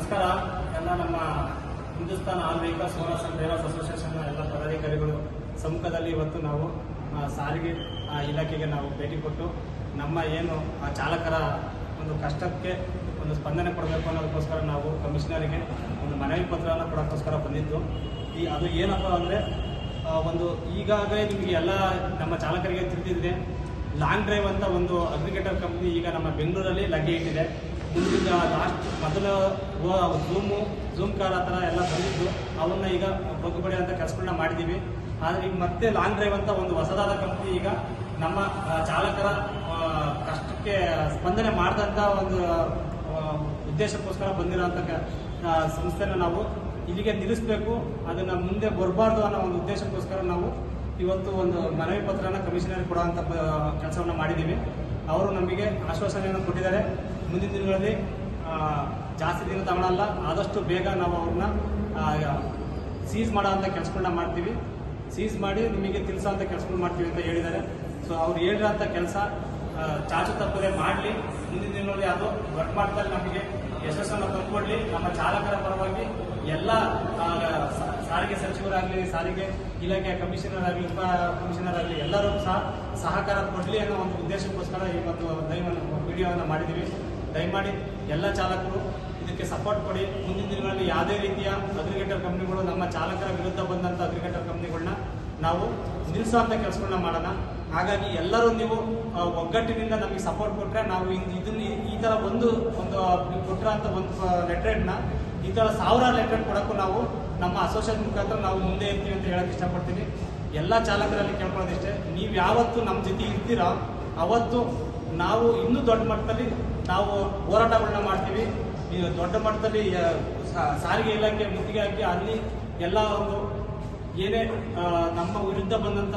ನಮಸ್ಕಾರ. ಎಲ್ಲ ನಮ್ಮ Hindustan all vehicles owners association ಎಲ್ಲ ಪದಾಧಿಕಾರಿಗಳು ಸಮ್ಮುಖದಲ್ಲಿ ಇವತ್ತು ನಾವು ಸಾರಿಗೆ ಇಲಾಖೆಗೆ ನಾವು ಭೇಟಿ ಕೊಟ್ಟು ನಮ್ಮ ಏನು, ಆ, ಚಾಲಕರ ಒಂದು ಕಷ್ಟಕ್ಕೆ ಒಂದು ಸ್ಪಂದನೆ ಕೊಡಬೇಕು ಅನ್ನೋದಕ್ಕೋಸ್ಕರ ನಾವು ಕಮಿಷನರಿಗೆ ಒಂದು ಮನವಿ ಪತ್ರವನ್ನು ಕೊಡೋಕ್ಕೋಸ್ಕರ ಬಂದಿದ್ದು. ಈ, ಅದು ಏನಪ್ಪ ಅಂದರೆ ಒಂದು ಈಗಾಗಲೇ ನಿಮಗೆ ಎಲ್ಲ ನಮ್ಮ ಚಾಲಕರಿಗೆ ತಿಳಿದಿದೆ, ಲಾಂಗ್ ಡ್ರೈವ್ ಅಂತ ಒಂದು ಅಗ್ರಿಗೇಟರ್ ಕಂಪ್ನಿ ಈಗ ನಮ್ಮ ಬೆಂಗಳೂರಲ್ಲಿ ಲಗ್ಗೆ ಇಟ್ಟಿದೆ. ಮುಂದಿನ ಲಾಸ್ಟ್ ಮೊದಲು ಝೂಮು ಝೂಮ್ ಕಾರ್ ಆ ಥರ ಎಲ್ಲ ಬಂದಿದ್ದು ಅವನ್ನ ಈಗ ಬಗ್ಗುಬಡಿ ಅಂತ ಕೆಲಸಗಳನ್ನ ಮಾಡಿದ್ದೀವಿ ಆದರೆ ಈಗ ಮತ್ತೆ ಲಾಂಗ್ ಡ್ರೈವ್ ಅಂತ ಒಂದು ಹೊಸದಾದ ಕಂಪ್ನಿ ಈಗ ನಮ್ಮ ಚಾಲಕರ ಕಷ್ಟಕ್ಕೆ ಸ್ಪಂದನೆ ಮಾಡಿದಂಥ ಒಂದು ಉದ್ದೇಶಕ್ಕೋಸ್ಕರ ಬಂದಿರೋಂಥ ಸಂಸ್ಥೆನ ನಾವು ಇಲ್ಲಿಗೆ ನಿಲ್ಲಿಸಬೇಕು. ಅದನ್ನು ಮುಂದೆ ಬರಬಾರ್ದು ಅನ್ನೋ ಒಂದು ಉದ್ದೇಶಕ್ಕೋಸ್ಕರ ನಾವು ಇವತ್ತು ಒಂದು ಮನವಿ ಪತ್ರನ ಕಮಿಷನರ್ ಕೊಡುವಂಥ ಕೆಲಸವನ್ನು ಮಾಡಿದ್ದೀವಿ ಅವರು ನಮಗೆ ಆಶ್ವಾಸನೆಯನ್ನು ಕೊಟ್ಟಿದ್ದಾರೆ. ಮುಂದಿನ ದಿನಗಳಲ್ಲಿ ಜಾಸ್ತಿ ದಿನ ತಗೊಳಲ್ಲ, ಆದಷ್ಟು ಬೇಗ ನಾವು ಅವ್ರನ್ನ ಸೀಸ್ ಮಾಡೋ ಅಂಥ ಕೆಲಸಗಳನ್ನ ಮಾಡ್ತೀವಿ. ಸೀಸ್ ಮಾಡಿ ನಿಮಗೆ ತಿಳಿಸೋಂಥ ಕೆಲಸಗಳು ಮಾಡ್ತೀವಿ ಅಂತ ಹೇಳಿದ್ದಾರೆ. ಸೊ ಅವ್ರು ಹೇಳಿರೋ ಕೆಲಸ ಚಾಚು ತಪ್ಪದೆ ಮಾಡಲಿ. ಮುಂದಿನ ದಿನಗಳಲ್ಲಿ ಅದು ವರ್ಕ್ ಮಾಡ್ತಾ ನಮಗೆ. ಯಶಸ್ಸನ್ನು ತಂದುಕೊಡ್ಲಿ. ನಮ್ಮ ಚಾಲಕರ ಪರವಾಗಿ ಎಲ್ಲ ಸಾರಿಗೆ ಸಚಿವರಾಗಲಿ, ಸಾರಿಗೆ ಇಲಾಖೆಯ ಕಮಿಷನರ್ ಆಗಲಿ ಉಪ ಕಮಿಷನರ್ ಆಗಲಿ ಎಲ್ಲರೂ ಸಹ ಸಹಕಾರ ಕೊಡಲಿ ಅನ್ನೋ ಒಂದು ಉದ್ದೇಶಕ್ಕೋಸ್ಕರ ಈ ಒಂದು ದೈವ ವಿಡಿಯೋವನ್ನು ಮಾಡಿದ್ದೀವಿ. ದಯಮಾಡಿ ಎಲ್ಲ ಚಾಲಕರು ಇದಕ್ಕೆ ಸಪೋರ್ಟ್ ಕೊಡಿ. ಮುಂದಿನ ದಿನಗಳಲ್ಲಿ ಯಾವುದೇ ರೀತಿಯ ಅಗ್ರಿಗೇಟರ್ ಕಂಪ್ನಿಗಳು ನಮ್ಮ ಚಾಲಕರ ವಿರುದ್ಧ ಬಂದಂಥ ಅಗ್ರಿಗೇಟರ್ ಕಂಪ್ನಿಗಳನ್ನ ನಾವು ನಿಲ್ಲಿಸುವಂಥ ಕೆಲಸಗಳನ್ನ ಮಾಡೋಣ. ಹಾಗಾಗಿ ಎಲ್ಲರೂ ನೀವು ಒಗ್ಗಟ್ಟಿನಿಂದ ನಮಗೆ ಸಪೋರ್ಟ್ ಕೊಟ್ಟರೆ ನಾವು ಇದನ್ನು ಈ- ಥರ ಒಂದು ಒಂದು ಕೊಟ್ಟಿರೋಂಥ ಒಂದು ಲೆಟ್ರೇಟ್ನ ಈ ಥರ ಸಾವಿರಾರು ಲೆಟ್ರೇಟ್ ಕೊಡೋಕ್ಕೂ ನಾವು ನಮ್ಮ ಅಸೋಸಿಯೇಷನ್ ಮುಖಾಂತರ ನಾವು ಮುಂದೆ ಇರ್ತೀವಿ ಅಂತ ಹೇಳಕ್ಕೆ ಇಷ್ಟಪಡ್ತೀನಿ. ಎಲ್ಲ ಚಾಲಕರಲ್ಲಿ ಕೇಳ್ಕೊಳ್ಳೋದಿಷ್ಟೇ, ನೀವು ಯಾವತ್ತು ನಮ್ಮ ಜೊತೆ ಇರ್ತೀರೋ, ಅವತ್ತು ನಾವು ಇನ್ನೂ ದೊಡ್ಡ ಮಟ್ಟದಲ್ಲಿ ನಾವು ಹೋರಾಟಗಳನ್ನ ಮಾಡ್ತೀವಿ. ದೊಡ್ಡ ಮಟ್ಟದಲ್ಲಿ ಸಾರಿಗೆ ಇಲಾಖೆ ಮುತ್ತಿಗೆ ಹಾಕಿ ಅಲ್ಲಿ ಎಲ್ಲ ಒಂದು ಏನೇ ನಮ್ಮ ವಿರುದ್ಧ ಬಂದಂಥ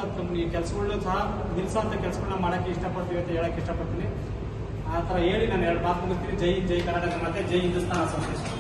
ಕೆಲಸಗಳನ್ನೂ ಸಹ ನಿಲ್ಲಿಸೋಂಥ ಕೆಲಸಗಳನ್ನ ಮಾಡೋಕ್ಕೆ ಇಷ್ಟಪಡ್ತೀವಿ ಅಂತ ಹೇಳಕ್ಕೆ ಇಷ್ಟಪಡ್ತೀನಿ. ಆ ಥರ ಹೇಳಿ ನಾನು ಎರಡು ಮಾತು ಮುಗಿಸ್ತೀನಿ. ಜೈ ಜೈ ಕರ್ನಾಟಕ ಮತ್ತೆ ಜೈ ಹಿಂದೂಸ್ತಾನ್ ಅಸೋಸಿಯೇಷನ್